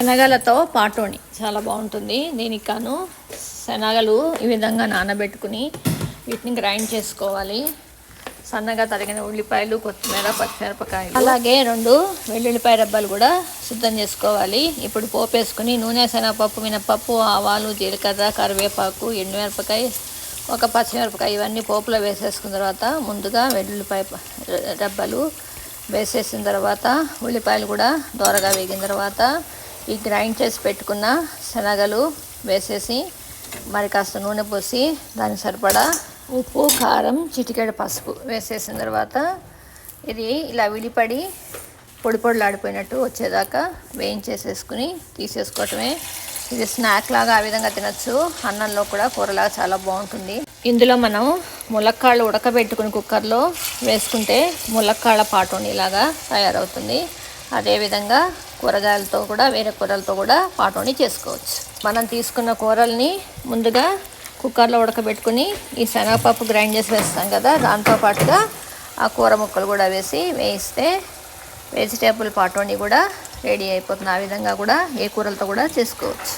శనగలతో పాటోని. చాలా బాగుంటుంది. దీనికి కాను శనగలు ఈ విధంగా నానబెట్టుకుని వీటిని గ్రైండ్ చేసుకోవాలి. సన్నగా తరిగిన ఉల్లిపాయలు కొత్తిమీర పచ్చిమిరపకాయలు. అలాగే రెండు వెల్లుల్లిపాయ రబ్బలు కూడా సిద్ధం చేసుకోవాలి. ఇప్పుడు పోపు వేసుకుని నూనె శనగపప్పు మినపప్పు ఆవాలు జీలకర్ర కరివేపాకు ఎండుమిరపకాయ ఒక పచ్చిమిరపకాయ ఇవన్నీ పోపులో వేసేసుకున్న తర్వాత ముందుగా వెల్లుల్లిపాయ రబ్బలు వేసేసిన తర్వాత ఉల్లిపాయలు కూడా దోరగా వేగిన తర్వాత ఈ గ్రైండ్ చేసి పెట్టుకున్న శనగలు వేసేసి మరి కాస్త నూనె పోసి దానికి సరిపడా ఉప్పు కారం చిటికెడు పసుపు వేసేసిన తర్వాత ఇది ఇలా విడిపడి పొడి పొడిలాడిపోయినట్టు వచ్చేదాకా వేయించేసేసుకుని తీసేసుకోవటమే. ఇది స్నాక్ లాగా ఆ విధంగా తినచ్చు. అన్నంలో కూడా కూరలాగా చాలా బాగుంటుంది. ఇందులో మనం ములక్కాళ్ళు ఉడకబెట్టుకుని కుక్కర్లో వేసుకుంటే ములక్కాళ్ళ పాటోని ఇలాగా తయారవుతుంది. అదేవిధంగా కూరగాయలతో కూడా వేరే కూరలతో కూడా పాటోని చేసుకోవచ్చు. మనం తీసుకున్న కూరల్ని ముందుగా కుక్కర్లో ఉడకబెట్టుకుని ఈ శనగపప్పు గ్రైండ్ చేసి వేస్తాం కదా దాంతో పాటుగా ఆ కూర ముక్కలు కూడా వేసి వేయిస్తే వెజిటేబుల్ పాటోని కూడా రెడీ అయిపోతుంది. ఆ విధంగా కూడా ఏ కూరలతో కూడా చేసుకోవచ్చు.